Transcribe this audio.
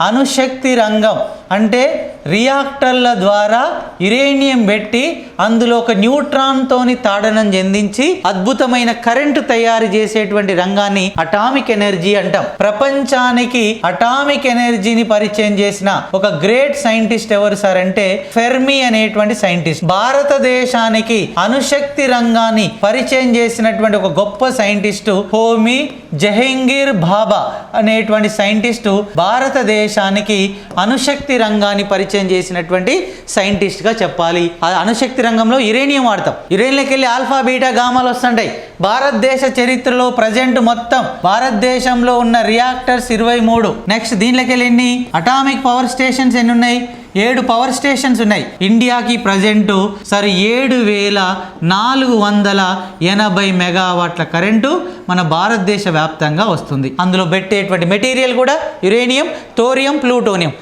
అణుశక్తి రంగం. అంటే రియాక్టర్ల ద్వారా యురేనియం పెట్టి అందులో ఒక న్యూట్రాన్తోని తాడనం చెందించి అద్భుతమైన కరెంటు తయారు చేసేటువంటి రంగాన్ని అటామిక్ ఎనర్జీ అంటాం. ప్రపంచానికి అటామిక్ ఎనర్జీని పరిచయం చేసిన ఒక గ్రేట్ సైంటిస్ట్ ఎవరు సార్ అంటే ఫెర్మి అనేటువంటి సైంటిస్ట్. భారతదేశానికి అణుశక్తి రంగాన్ని పరిచయం చేసినటువంటి ఒక గొప్ప సైంటిస్టు హోమీ జహంగీర్ బాబా అనేటువంటి సైంటిస్టు భారతదేశానికి అణుశక్తి రంగాన్ని పరిచయం చేసినటువంటి సైంటిస్ట్గా చెప్పాలి. ఆ అణుశక్తి రంగంలో యురేనియం వాడతాం. యురేనియంకి వెళ్ళి ఆల్ఫా బీటా గామాలు వస్తుంటాయి. భారతదేశ చరిత్రలో ప్రజెంట్ మొత్తం. భారతదేశంలో ఉన్న రియాక్టర్స్ ఇరవై మూడు. నెక్స్ట్ దీనిలోకి వెళ్ళి ఎన్ని? అటామిక్ పవర్ స్టేషన్స్ ఎన్ని ఉన్నాయి? ఏడు పవర్ స్టేషన్స్ ఉన్నాయి. ఇండియాకి ప్రజెంట్ సరే ఏడు వేల నాలుగు వందల ఎనభై మెగావాట్ల కరెంటు మన భారతదేశ వ్యాప్తంగా వస్తుంది. అందులో పెట్టేటువంటి మెటీరియల్ కూడా యురేనియం థోరియం ప్లూటోనియం